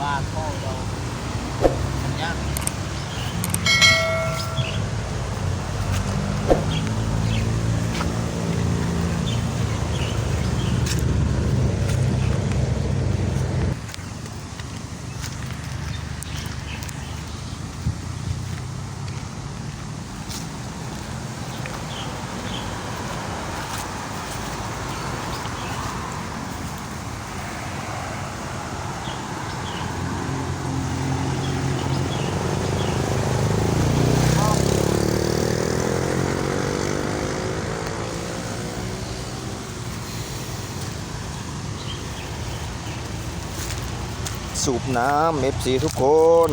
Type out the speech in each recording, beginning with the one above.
ว่าข้อเราสัญญาณ สูบน้ำเอฟซีทุกคน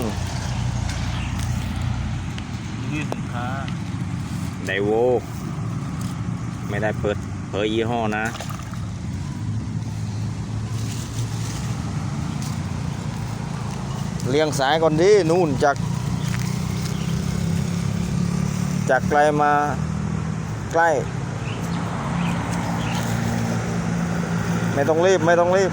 ยื่นสินค้าไดโวไม่ได้เปิดเผยยี่ห้อนะ เลี้ยงสายก่อนดินู่นจาก จากไกลมาใกล้ ไม่ต้องรีบ ไม่ต้องรีบ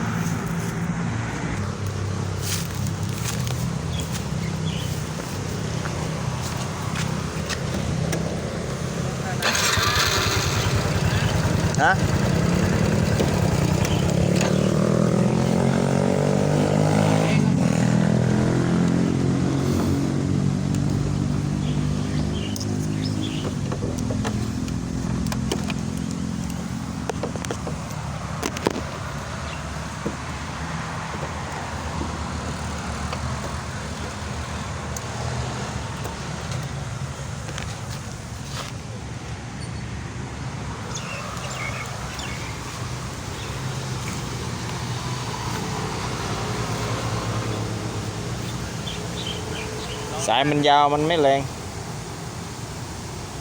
สายมันยาวมันไม่แรง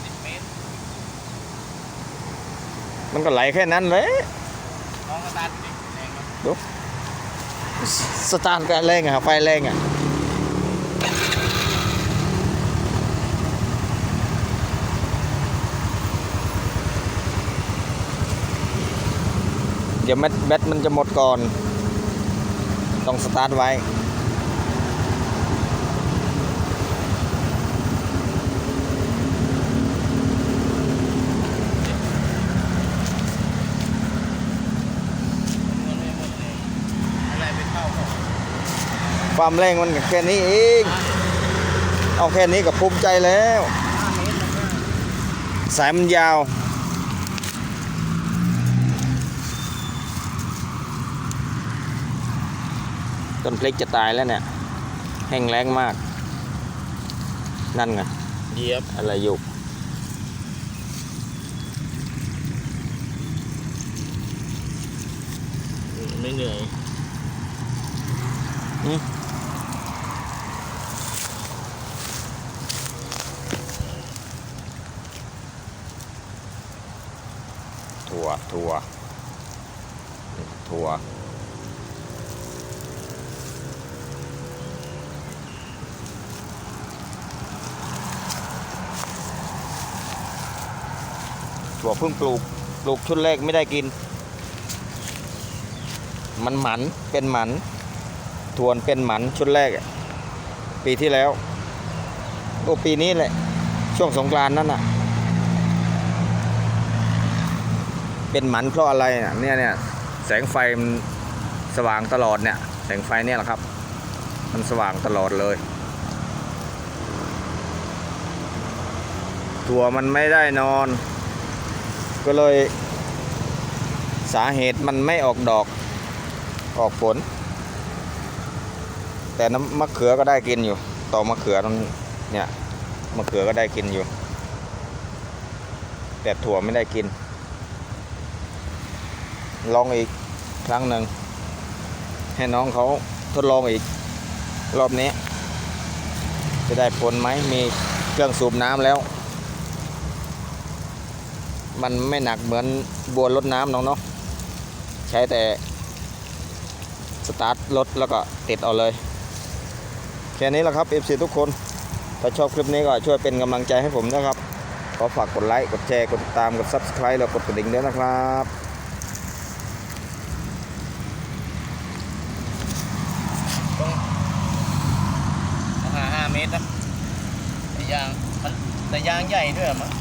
สิบเมตรมันก็ไหลแค่นั้นเลยลองกระดานดิแรงครับสตาร์ทก็แรงอะไฟแรงอะเดี๋ยวแบตแบตมันจะหมดก่อน ต้องสตาร์ทไว้ เงินไม่หมดเลยอะไรไปเข้าก็ ความแรงมันก็แค่นี้เอง เอาแค่นี้ก็ภูมิใจแล้วห้าเมตรแล้วก็สายมันยาว ต้นพลิกจะตายแล้วเนี่ย แห้งแล้งมาก นั่นไงเหยียบอะไรอยู่ไม่เหนื่อย ถั่วถั่วถั่วถั่วเพิ่งปลูกปลูกชุดแรกไม่ได้กิน มันหมันเป็นหมันทวนเป็นหมันชุดแรกปีที่แล้วโอ้ปีนี้แหละช่วงสงกรานนั่นน่ะ เป็นหมันเพราะอะไรเนี่ยเนี่ยแสงไฟมันสว่างตลอดเนี่ย แสงไฟเนี่ยแหละครับ มันสว่างตลอดเลยถั่วมันไม่ได้นอน ก็เลยสาเหตุมันไม่ออกดอกออกผล แต่น้ำมะเขือก็ได้กินอยู่ ต่อมะเขือตรงเนี่ยมะเขือก็ได้กินอยู่ แต่ถั่วไม่ได้กิน ลองอีกครั้งหนึ่ง ให้น้องเขาทดลองอีก รอบนี้ จะได้ผลไหมมีเครื่องสูบน้ำแล้ว มันไม่หนักเหมือนบัวรดน้ำน้องเนาะใช้แต่สตาร์ทรถแล้วก็ติดเอาเลย แค่นี้แหละครับ FC ทุกคน ถ้าชอบคลิปนี้ก็ช่วยเป็นกำลังใจให้ผมนะครับ ขอฝากกดไลค์ กดแชร์ กดติดตาม กด Subscribe แล้วกดกระดิ่งด้วยนะครับ เมตรนะแต่ยางมันแต่ยางใหญ่ด้วยมั้ง